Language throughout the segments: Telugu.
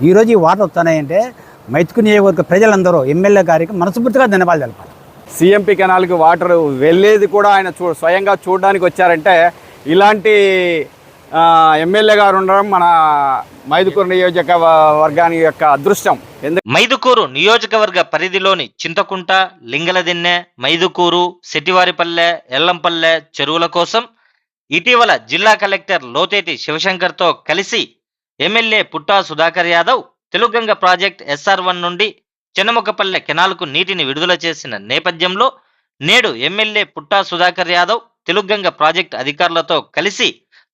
ఈరోజు ఈ వాటర్ వస్తున్నాయంటే మైతుకు నియోజకవర్గ ప్రజలందరూ ఎమ్మెల్యే గారికి మనస్ఫూర్తిగా ధన్యవాదాలు తెలపాలి. సిఎంపి కెనాల్కి వాటర్ వెళ్ళేది కూడా ఆయన చూ స్వయంగా చూడడానికి వచ్చారంటే ఇలాంటి ఆ, ఎమ్మెల్యే గారు ఉండడం మన మైదుకూరు నియోజక వర్గాని యొక్క అదృష్టం. మైదుకూరు నియోజకవర్గ పరిధిలోని చింతకుంట లింగలదిన్నె మైదుకూరు సెటివారిపల్లె ఎల్లంపల్లె చెరువుల కోసం ఇటీవల జిల్లా కలెక్టర్ లోతేటి శివశంకర్తో కలిసి MLA Putta Sudhakar Yadav Telugu Ganga project SR one నుండి చెన్నముఖపల్లె కెనాల్కు నీటిని విడుదల చేసిన నేపథ్యంలో నేడు ఎమ్మెల్యే పుట్టా సుధాకర్ యాదవ్ తెలుగంగ ప్రాజెక్ట్ అధికారులతో కలిసి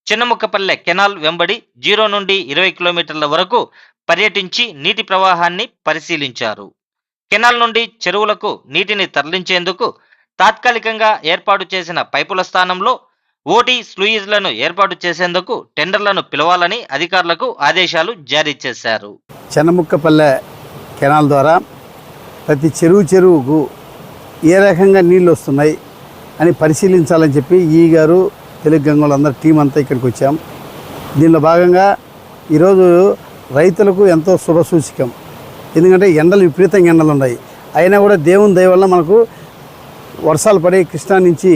చిన్నముఖపల్లె కెనాల్ వెంబడి జీరో నుండి ఇరవై కిలోమీటర్ల వరకు పర్యటించి నీటి ప్రవాహాన్ని పరిశీలించారు. కెనాల్ నుండి చెరువులకు నీటిని తరలించేందుకు తాత్కాలికంగా ఏర్పాటు చేసిన పైపుల స్థానంలో ఓటీ స్లూయిజ్లను ఏర్పాటు చేసేందుకు టెండర్లను పిలవాలని అధికారులకు ఆదేశాలు జారీ చేశారు. చెన్నముక్కపల్లె కెనాల్ ద్వారా ప్రతి చెరువు చెరువుకు ఏ రకంగా నీళ్ళు వస్తున్నాయి అని పరిశీలించాలని చెప్పి ఈ గారు తెలుగు గంగలు అందరు టీం అంతా ఇక్కడికి వచ్చాం. దీనిలో భాగంగా ఈరోజు రైతులకు ఎంతో శుభసూచకం ఎందుకంటే ఎండలు విపరీతంగా ఎండలు ఉన్నాయి అయినా కూడా దేవుని దయ వల్ల మనకు వర్షాలు పడి కృష్ణా నుంచి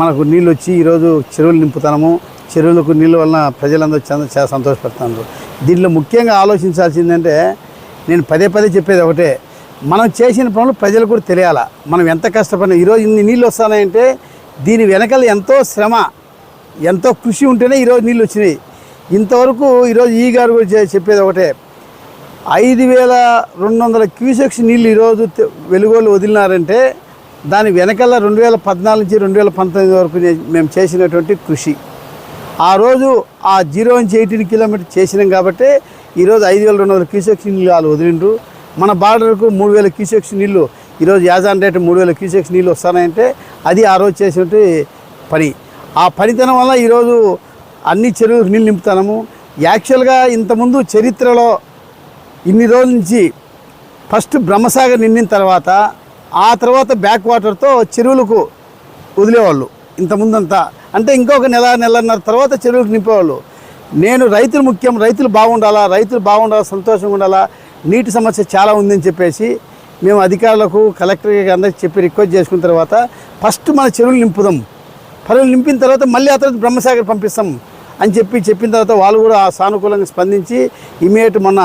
మనకు నీళ్ళు వచ్చి ఈరోజు చెరువులు నింపుతాము. చెరువులకు నీళ్ళ వలన ప్రజలందరూ చాలా చాలా సంతోషపడుతున్నారు దీంట్లో ముఖ్యంగా ఆలోచించాల్సిందంటే నేను పదే పదే చెప్పేది ఒకటే. మనం చేసిన పనులు ప్రజలకు కూడా తెలియాలా? మనం ఎంత కష్టపడినా ఈరోజు ఇన్ని నీళ్ళు వస్తున్నాయంటే దీని వెనకల ఎంతో శ్రమ ఎంతో కృషి ఉంటేనే ఈరోజు నీళ్ళు వచ్చినాయి. ఇంతవరకు ఈరోజు ఈ గారు కూడా చెప్పేది ఒకటే. ఐదు వేల రెండు వందల క్యూసెక్స్ నీళ్ళు ఈరోజు వెలుగోలు వదిలినారంటే దాని వెనకల్లా రెండు వేల పద్నాలుగు నుంచి రెండు వేల పంతొమ్మిది వరకు మేము చేసినటువంటి కృషి. ఆ రోజు ఆ జీరో నుంచి ఎయిటీన్ కిలోమీటర్ చేసినాం కాబట్టి ఈరోజు ఐదు వేల రెండు వందల క్యూసెక్స్ నీళ్ళు వాళ్ళు వదిలిండ్రు. మన బార్డర్కు మూడు వేల క్యూసెక్స్ నీళ్ళు ఈరోజు యాజాన్ రేటు మూడు వేల క్యూసెక్స్ నీళ్ళు వస్తున్నాయంటే అది ఆ రోజు చేసినటువంటి పని. ఆ పనితనం వల్ల ఈరోజు అన్ని చెరువులకు నీళ్ళు నింపుతాము యాక్చువల్గా ఇంతకుముందు చరిత్రలో ఇన్ని రోజుల నుంచి ఫస్ట్ బ్రహ్మసాగర్ నిండిన తర్వాత ఆ తర్వాత బ్యాక్ వాటర్తో చెరువులకు వదిలేవాళ్ళు ఇంతకుముందంతా అంటే ఇంకొక నెల నెలన్నర తర్వాత చెరువులకు నింపేవాళ్ళు. నేను రైతులు ముఖ్యం రైతులు బాగుండాలా రైతులు బాగుండాలా సంతోషంగా ఉండాలా నీటి సమస్య చాలా ఉందని చెప్పేసి మేము అధికారులకు కలెక్టర్కి అందరికి చెప్పి రిక్వెస్ట్ చేసుకున్న తర్వాత ఫస్ట్ మన చెరువులు నింపుదాం. పనులు నింపిన తర్వాత మళ్ళీ ఆ తర్వాత బ్రహ్మసాగర్ పంపిస్తాం అని చెప్పి చెప్పిన తర్వాత వాళ్ళు కూడా సానుకూలంగా స్పందించి ఇమీడియట్ మొన్న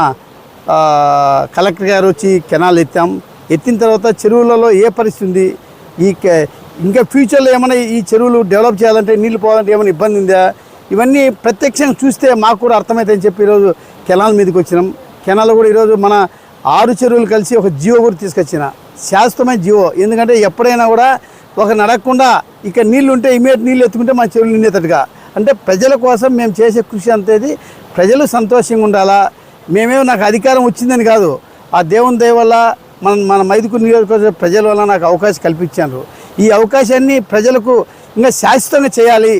కలెక్టర్ గారు వచ్చి కెనాల్ ఎత్తాం. ఎత్తిన తర్వాత చెరువులలో ఏ పరిస్థితి ఉంది? ఈ కె- ఇంకా ఫ్యూచర్లో ఏమైనా ఈ చెరువులు డెవలప్ చేయాలంటే నీళ్ళు పోవాలంటే ఏమైనా ఇబ్బంది ఉందా? ఇవన్నీ ప్రత్యక్షంగా చూస్తే మాకు కూడా అర్థమవుతాయని చెప్పి ఈరోజు కెనాల్ మీదకి వచ్చినాం. కెనాల్ కూడా ఈరోజు మన ఆరు చెరువులు కలిసి ఒక జియో కూడా తీసుకొచ్చిన. శాశ్వతమైన జియో. ఎందుకంటే ఎప్పుడైనా కూడా ఒక నడకుండా ఇక్కడ నీళ్ళు ఉంటే ఇమీడియట్ నీళ్ళు ఎత్తుకుంటే మా చెరువులు నిండేటట్టుగా. అంటే ప్రజల కోసం మేము చేసే కృషి అంతేది. ప్రజలు సంతోషంగా ఉండాలా? మేమేమో నాకు అధికారం వచ్చిందని కాదు. ఆ దేవుని దయ వల్ల మన మన మైదుకూరు నియోజకవర్గ ప్రజల వల్ల నాకు అవకాశం కల్పించారు. ఈ అవకాశాన్ని ప్రజలకు ఇంకా శాశ్వతంగా చేయాలి.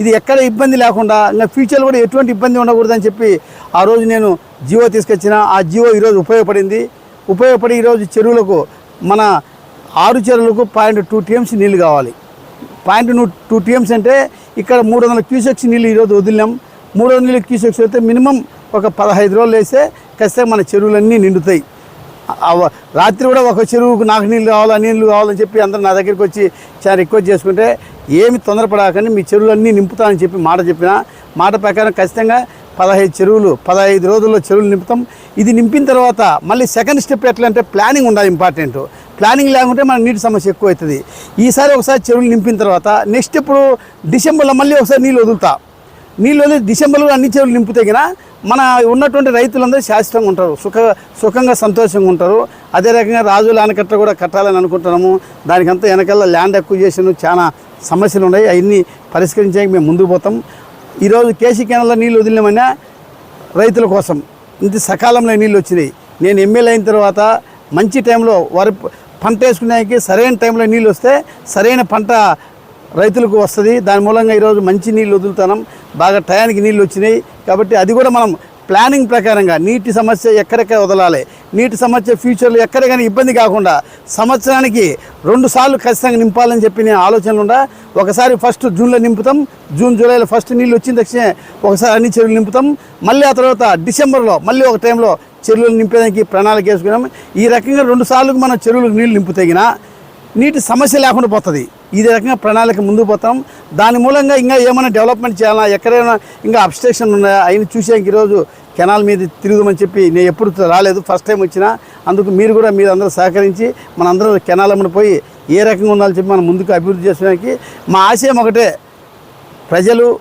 ఇది ఎక్కడ ఇబ్బంది లేకుండా ఇంకా ఫ్యూచర్లో కూడా ఎటువంటి ఇబ్బంది ఉండకూడదని చెప్పి ఆ రోజు నేను జియో తీసుకొచ్చిన. ఆ జియో ఈరోజు ఉపయోగపడింది. ఉపయోగపడి ఈరోజు చెరువులకు మన ఆరు చెరువులకు పాయింట్ టూ టీఎంసీ నీళ్ళు కావాలి. పాయింట్ టూ టీఎంస్ అంటే ఇక్కడ మూడు వందల క్యూసెక్స్ నీళ్ళు ఈరోజు వదిలినాం. మూడు వందల నీళ్ళు క్యూసెక్స్ అయితే మినిమం ఒక పదహైదు రోజులు వేస్తే ఖచ్చితంగా మన చెరువులన్నీ నిండుతాయి. రాత్రి కూడా ఒక చెరువుకు నాకు నీళ్ళు కావాలి నీళ్ళు కావాలని చెప్పి అందరూ నా దగ్గరికి వచ్చి చాలా రిక్వెస్ట్ చేసుకుంటే ఏమి తొందరపడకండి మీ చెరువులన్నీ నింపుతానని చెప్పి మాట చెప్పిన. మాట ప్రకారం ఖచ్చితంగా పదహైదు చెరువులు పదహైదు రోజుల్లో చెరువులు నింపుతాం. ఇది నింపిన తర్వాత మళ్ళీ సెకండ్ స్టెప్ ఎట్లా అంటే ప్లానింగ్ ఉండాలి ఇంపార్టెంట్ ప్లానింగ్ లేకుంటే మన నీటి సమస్య ఎక్కువ అవుతుంది ఈసారి ఒకసారి చెరువులు నింపిన తర్వాత నెక్స్ట్ ఇప్పుడు డిసెంబర్లో మళ్ళీ ఒకసారి నీళ్ళు వదులుతా. నీళ్ళు వదిలి డిసెంబర్లో అన్ని చెరువులు నింపితే కదా. మన ఉన్నటువంటి రైతులందరూ శాశ్వతంగా ఉంటారు. సుఖ సుఖంగా సంతోషంగా ఉంటారు. అదే రకంగా రాజుల ఆనకట్ట కూడా కట్టాలని అనుకుంటున్నాము. దానికంతా వెనకాల ల్యాండ్ అక్విజేషన్ చాలా సమస్యలు ఉన్నాయి. అవన్నీ పరిష్కరించడానికి మేము ముందుకు పోతాం. ఈరోజు కేసీ కెనాల్లో నీళ్ళు వదిలినామన్నా రైతుల కోసం ఇంత సకాలంలో నీళ్ళు వచ్చినాయి. నేను ఎమ్మెల్యే అయిన తర్వాత మంచి టైంలో వరి పంట వేసుకునేకి సరైన టైంలో నీళ్ళు వస్తే సరైన పంట రైతులకు వస్తుంది. దాని మూలంగా ఈరోజు మంచి నీళ్ళు వదులుతున్నాం బాగా టయానికి నీళ్ళు వచ్చినాయి. కాబట్టి అది కూడా మనం ప్లానింగ్ ప్రకారంగా నీటి సమస్య ఎక్కడెక్కడ వదలాలి. నీటి సమస్య ఫ్యూచర్లో ఎక్కడ కానీ ఇబ్బంది కాకుండా సంవత్సరానికి రెండు సార్లు ఖచ్చితంగా నింపాలని చెప్పి నేను ఆలోచనలు ఉండా. ఒకసారి ఫస్ట్ జూన్లో నింపుతాం. జూన్ జూలైలో ఫస్ట్ నీళ్ళు వచ్చిన తక్షణమే ఒకసారి అన్ని చెరువులు నింపుతాం. మళ్ళీ ఆ తర్వాత డిసెంబర్లో మళ్ళీ ఒక టైంలో చెరువులు నింపేదానికి ప్రణాళిక వేసుకున్నాం. ఈ రకంగా రెండు సార్లు మనం చెరువులకు నీళ్ళు నింపుతగినా నీటి సమస్య లేకుండా పోతుంది. ఈ రకంగా ప్రణాళిక ముందుకు పోతాం. దాని మూలంగా ఇంకా ఏమైనా డెవలప్మెంట్ చేయాలా? ఎక్కడైనా ఇంకా అబ్స్ట్రక్షన్ ఉన్నాయా? అయిన చూసాక ఈరోజు కెనాల్ మీద తిరుగుదామని చెప్పి నేను ఎప్పుడు రాలేదు. ఫస్ట్ టైం వచ్చినా. అందుకు మీరు కూడా మీరు అందరూ సహకరించి మనందరం కెనాల్ అమ్మని పోయి ఏ రకంగా ఉండాలని చెప్పి మనం ముందుకు అభివృద్ధి చేసడానికి మా ఆశయం ఒకటే. ప్రజలు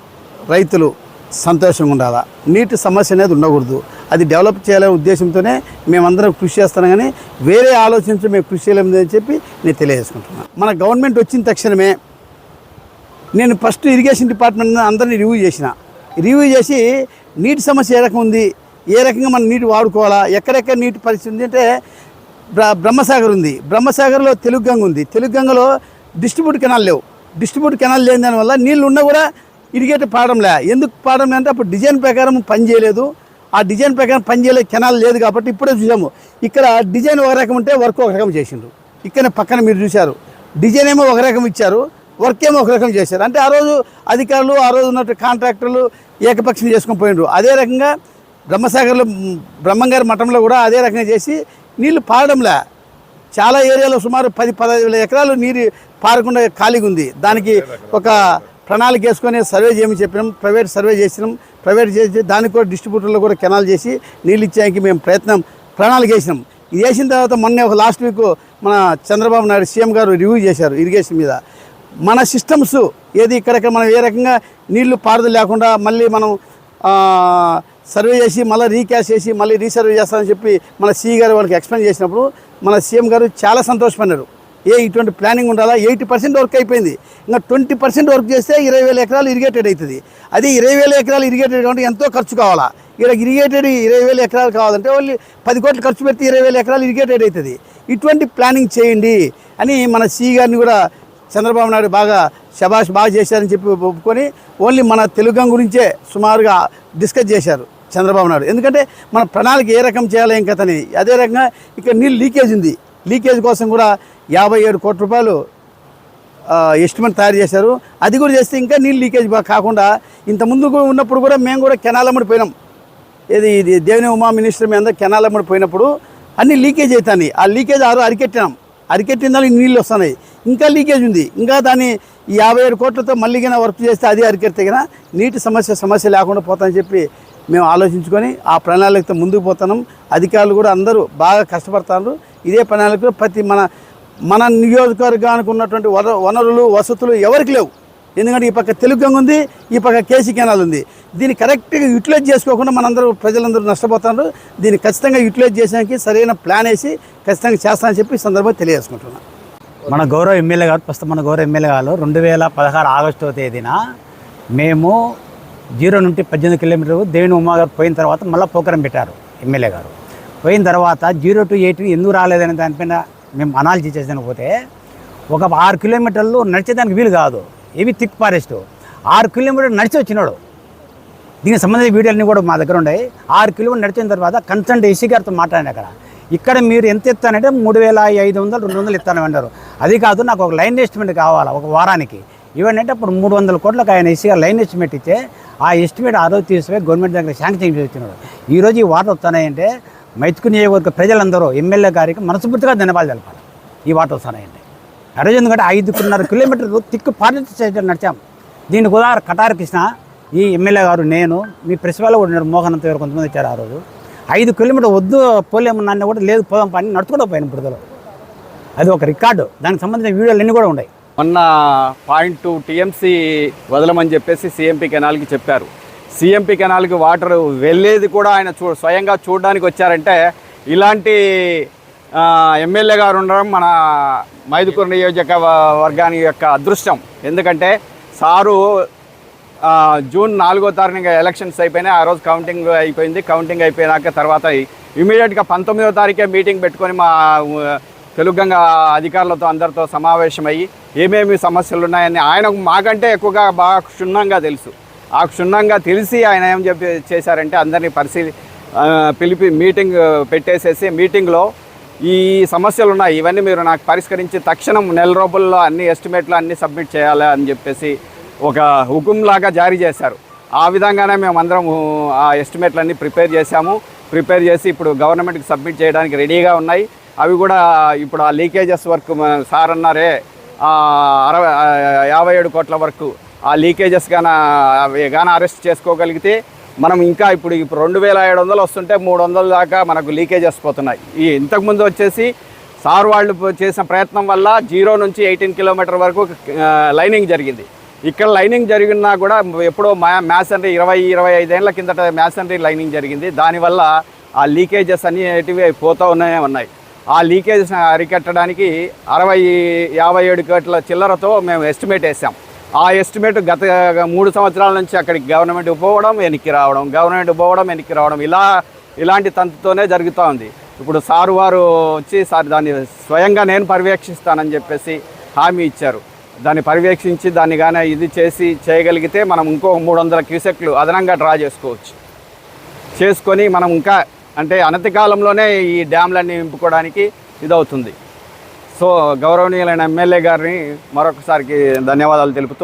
రైతులు సంతోషంగా ఉండాలా? నీటి సమస్య అనేది ఉండకూడదు. అది డెవలప్ చేయాలనే ఉద్దేశంతోనే మేమందరం కృషి చేస్తాం కానీ వేరే ఆలోచించి మేము కృషి చేయలేము అని చెప్పి నేను తెలియజేసుకుంటున్నాను మన గవర్నమెంట్ వచ్చిన తక్షణమే నేను ఫస్ట్ ఇరిగేషన్ డిపార్ట్మెంట్ అందరినీ రివ్యూ చేసిన. రివ్యూ చేసి నీటి సమస్య ఏ రకం ఉంది? ఏ రకంగా మనం నీటి వాడుకోవాలా? ఎక్కడెక్కడ నీటి పరిస్థితి ఉంది అంటే బ్రహ్మసాగర్ ఉంది. బ్రహ్మసాగర్లో తెలుగు గంగ ఉంది. తెలుగు గంగలో డిస్ట్రిబ్యూట్ కెనాల్ లేవు. డిస్ట్రిబ్యూట్ కెనాల్ లేని దానివల్ల నీళ్ళు ఉన్నా కూడా ఇరిగేట్ పాడంలే ఎందుకు పాడడం అంటే అప్పుడు డిజైన్ ప్రకారం పని చేయలేదు. ఆ డిజైన్ ప్రకారం పని చేయలేదు కెనాల్ లేదు కాబట్టి ఇప్పుడే చూసాము. ఇక్కడ డిజైన్ ఒక రకం ఉంటే వర్క్ ఒక రకం చేసిండ్రు. ఇక్కడ పక్కన మీరు చూశారు. డిజైన్ ఏమో ఒక రకం ఇచ్చారు వర్క్ ఏమో ఒక రకం చేశారు. అంటే ఆ రోజు అధికారులు ఆ రోజు ఉన్నట్టు కాంట్రాక్టర్లు ఏకపక్షం చేసుకొని పోయిండ్రు. అదే రకంగా బ్రహ్మసాగర్లో బ్రహ్మంగారి మఠంలో కూడా అదే రకంగా చేసి నీళ్ళు పారడంలే చాలా ఏరియాలో సుమారు పది పదహైదు వేల ఎకరాలు నీరు పారకుండా ఖాళీగా ఉంది. దానికి ఒక ప్రణాళిక వేసుకొని సర్వే చేయమని చెప్పినాం ప్రైవేట్ సర్వే చేసినాం ప్రైవేట్ చేసి దానికి కూడా డిస్ట్రిబ్యూటర్లు కూడా కెనాల్ చేసి నీళ్ళు ఇచ్చేకి మేము ప్రయత్నం ప్రణాళిక వేసినాం. ఇది వేసిన తర్వాత మొన్న ఒక లాస్ట్ వీక్ మన చంద్రబాబు నాయుడు సీఎం గారు రివ్యూ చేశారు ఇరిగేషన్ మీద. మన సిస్టమ్స్ ఏది ఇక్కడ మనం ఏ రకంగా నీళ్ళు పారుదల లేకుండా మళ్ళీ మనం సర్వే చేసి మళ్ళీ రీక్యాష్ చేసి మళ్ళీ రీసర్వే చేస్తామని చెప్పి మన సీ గారు వాళ్ళకి ఎక్స్ప్లెయిన్ చేసినప్పుడు మన సీఎం గారు చాలా సంతోషపడినారు ఏ ఇటువంటి ప్లానింగ్ ఉండాలా? ఎయిటీ పర్సెంట్ వర్క్ అయిపోయింది. ఇంకా ట్వంటీ పర్సెంట్ వర్క్ చేస్తే ఇరవై వేల ఎకరాలు ఇరిగేటెడ్ అవుతుంది అది ఇరవై వేల ఎకరాలు ఇరిగేటెడ్ కాబట్టి ఎంతో ఖర్చు కావాలా? ఇక్కడ ఇరిగేటెడ్ ఇరవై వేల ఎకరాలు కావాలంటే వాళ్ళు పది కోట్లు ఖర్చు పెడితే ఇరవై వేల ఎకరాలు ఇరిగేటెడ్ అవుతుంది ఇటువంటి ప్లానింగ్ చేయండి అని మన సీ గారిని కూడా చంద్రబాబు నాయుడు బాగా శబాష్ బాగా చేశారని చెప్పి ఒప్పుకొని ఓన్లీ మన తెలుగు గురించే సుమారుగా డిస్కస్ చేశారు చంద్రబాబు నాయుడు. ఎందుకంటే మన ప్రణాళిక ఏ రకం చేయాలి ఏం కథని అదే రకంగా ఇక్కడ నీళ్ళు లీకేజ్ ఉంది. లీకేజ్ కోసం కూడా యాభై ఏడు కోట్ల రూపాయలు ఎస్టిమేట్ తయారు చేశారు. అది కూడా చేస్తే ఇంకా నీళ్ళు లీకేజ్ కాకుండా ఇంత ముందు కూడా ఉన్నప్పుడు కూడా మేము కూడా కెనాలమ్మడి పోయినాం. ఏది ఇది దేవిని ఉమా మినిస్టర్ మీద కెనాలమ్మడి అమ్మడి పోయినప్పుడు అన్ని లీకేజ్ అవుతాయి ఆ లీకేజ్ ఆరు అరికెట్టినాం. అరికెట్టిన దానికి నీళ్ళు వస్తున్నాయి. ఇంకా లీకేజ్ ఉంది. ఇంకా దాన్ని యాభై ఏడు కోట్లతో మళ్ళీ వర్క్ చేస్తే అది అరికెడితే గిన నీటి సమస్య సమస్య లేకుండా పోతామని చెప్పి మేము ఆలోచించుకొని ఆ ప్రణాళికతో ముందుకు పోతున్నాం. అధికారులు కూడా అందరూ బాగా కష్టపడుతున్నారు ఇదే ప్రణాళికలో ప్రతి మన మన నియోజకవర్గానికి ఉన్నటువంటి వనరులు వసతులు ఎవరికి లేవు. ఎందుకంటే ఈ పక్క తెలుగు ఉంది ఈ పక్క కేసీ కెనాల్ ఉంది. దీన్ని కరెక్ట్గా యూటిలైజ్ చేసుకోకుండా మనందరూ ప్రజలందరూ నష్టపోతున్నారు. దీన్ని ఖచ్చితంగా యూటిలైజ్ చేసానికి సరైన ప్లాన్ వేసి ఖచ్చితంగా చేస్తానని చెప్పి ఈ సందర్భంగా తెలియజేసుకుంటున్నాను మన గౌరవ ఎమ్మెల్యే గారు ప్రస్తుతం మన గౌరవ ఎమ్మెల్యే గారు రెండు వేల పదహారు ఆగస్టో తేదీన మేము జీరో నుండి పద్దెనిమిది కిలోమీటర్లు దేవిని ఉమాగారు పోయిన తర్వాత మళ్ళీ పోకరం పెట్టారు ఎమ్మెల్యే గారు. పోయిన తర్వాత జీరో టు ఎయిట్ ఎందుకు రాలేదనే దానిపైన మేము అనాలిసిస్ చేసాను పోతే ఒక ఆరు కిలోమీటర్లు నడిచేదానికి వీలు కాదు. ఏవి థిక్ ఫారెస్ట్. ఆరు కిలోమీటర్లు నడిచి వచ్చినాడు. దీనికి సంబంధించిన వీడియోలన్నీ కూడా మా దగ్గర ఉన్నాయి. ఆరు కిలోమీటర్ నడిచిన తర్వాత కన్సల్ట్ ఏసీ గారితో మాట్లాడాను అక్కడ. ఇక్కడ మీరు ఎంత ఇస్తానంటే మూడు వేల ఐదు వందలు రెండు వందలు ఇస్తాను అన్నారు. అది కాదు నాకు ఒక లైన్ ఎస్టిమేట్ కావాలా ఒక వారానికి. ఇవన్నీ అప్పుడు మూడు వందల కోట్లకు ఆయన ఎస్సీగా లైన్ ఎస్టిమేట్ ఇస్తే ఆ ఎస్టిమేట్ ఆ రోజు తీసుకుపోయి గవర్నమెంట్ దగ్గర శాంక్షన్ చేసి వచ్చినాడు. ఈరోజు ఈ వాటర్ వస్తున్నాయంటే మైత్కు నియోజకవర్గ ప్రజలందరూ ఎమ్మెల్యే గారికి మనస్ఫూర్తిగా ధన్యవాదాలు తెలపాలి. ఈ వాటర్ వస్తున్నాయండి ఆ రోజు ఎందుకంటే ఐదున్నర కిలోమీటర్లు తిక్కు పార్టీ స్టేషన్ నడిచాం. దీనికి ఉదాహరణ కటార్ కృష్ణ ఈ ఎమ్మెల్యే గారు నేను మీ ప్రెస్ వాళ్ళు కూడా ఉన్నారు మోహన్ అంత కొంతమంది వచ్చారు ఆ రోజు. ఐదు కిలోమీటర్ వద్దు పోలేమన్నా కూడా లేదు పోదాం పని నడుచుకుంటూ పోయిన బురదలో. అది ఒక రికార్డు. దానికి సంబంధించిన వీడియోలు అన్నీ కూడా ఉన్నాయి. మొన్న పాయింట్ టూ టీఎంసీ వదలమని చెప్పేసి సీఎంపీ కెనాల్కి చెప్పారు. సిఎంపి కెనాల్కి వాటర్ వెళ్ళేది కూడా ఆయన చూ స్వయంగా చూడడానికి వచ్చారంటే ఇలాంటి ఎమ్మెల్యే గారు ఉండడం మన మైదుకూరు నియోజక వర్గాని యొక్క అదృష్టం. ఎందుకంటే సారు జూన్ నాలుగో తారీఖు ఎలక్షన్స్ అయిపోయినాయి. ఆ రోజు కౌంటింగ్ అయిపోయింది. కౌంటింగ్ అయిపోయినాక తర్వాత ఇమీడియట్గా పంతొమ్మిదో తారీఖే మీటింగ్ పెట్టుకొని మా ఆ, అధికారులతో అందరితో సమావేశమయ్యి ఏమేమి సమస్యలు ఉన్నాయని ఆయన మాకంటే ఎక్కువగా బాగా క్షుణ్ణంగా తెలుసు. ఆ క్షుణ్ణంగా తెలిసి ఆయన ఏం చెప్పి చేశారంటే అందరినీ పరిశీలి పిలిపి మీటింగ్ పెట్టేసేసి మీటింగ్లో ఈ సమస్యలు ఉన్నాయి ఇవన్నీ మీరు నాకు పరిష్కరించి తక్షణం నెల రోజుల్లో అన్ని ఎస్టిమేట్లు అన్నీ సబ్మిట్ చేయాలి అని చెప్పేసి ఒక హుకుంలాగా జారీ చేశారు. ఆ విధంగానే మేము అందరం ఆ ఎస్టిమేట్లన్నీ ప్రిపేర్ చేశాము. ప్రిపేర్ చేసి ఇప్పుడు గవర్నమెంట్కి సబ్మిట్ చేయడానికి రెడీగా ఉన్నాయి. అవి కూడా ఇప్పుడు ఆ లీకేజెస్ వర్క్ సార్ అన్నారే అరవై యాభై ఏడు కోట్ల వరకు ఆ లీకేజెస్ కానీ అవి అరెస్ట్ చేసుకోగలిగితే మనం ఇంకా ఇప్పుడు ఇప్పుడు రెండు వేల ఏడు వందలు వస్తుంటే మూడు వందల దాకా మనకు లీకేజెస్ పోతున్నాయి. ఈ ఇంతకుముందు వచ్చేసి సార్ వాళ్ళు చేసిన ప్రయత్నం వల్ల జీరో నుంచి ఎయిటీన్ కిలోమీటర్ వరకు లైనింగ్ జరిగింది. ఇక్కడ లైనింగ్ జరిగినా కూడా ఎప్పుడో మా మ్యాసనరీ ఇరవై ఇరవై ఐదేళ్ళ కిందట మ్యాసనరీ లైనింగ్ జరిగింది. దానివల్ల ఆ లీకేజెస్ అనేటివి పోతూ ఉన్నాయే ఉన్నాయి. ఆ లీకేజెస్ అరికట్టడానికి అరవై యాభై ఏడు కోట్ల చిల్లరతో మేము ఎస్టిమేట్ వేసాం. ఆ ఎస్టిమేట్ గత మూడు సంవత్సరాల నుంచి అక్కడికి గవర్నమెంట్ పోవడం వెనక్కి రావడం గవర్నమెంట్ పోవడం వెనక్కి రావడం ఇలా ఇలాంటి తంతుతోనే జరుగుతూ ఉంది. ఇప్పుడు సారు వారు వచ్చి సార్ దాన్ని స్వయంగా నేను పర్యవేక్షిస్తానని చెప్పేసి హామీ ఇచ్చారు. దాన్ని పర్యవేక్షించి దాన్ని కానీ ఇది చేసి చేయగలిగితే మనం ఇంకో మూడు వందల క్యూసెక్లు అదనంగా డ్రా చేసుకోవచ్చు. చేసుకొని మనం ఇంకా అంటే అనతి కాలంలోనే ఈ డ్యామ్లన్నీ నింపుకోవడానికి ఇదవుతుంది. సో గౌరవనీయులైన ఎమ్మెల్యే గారిని మరొకసారికి ధన్యవాదాలు తెలుపుతూ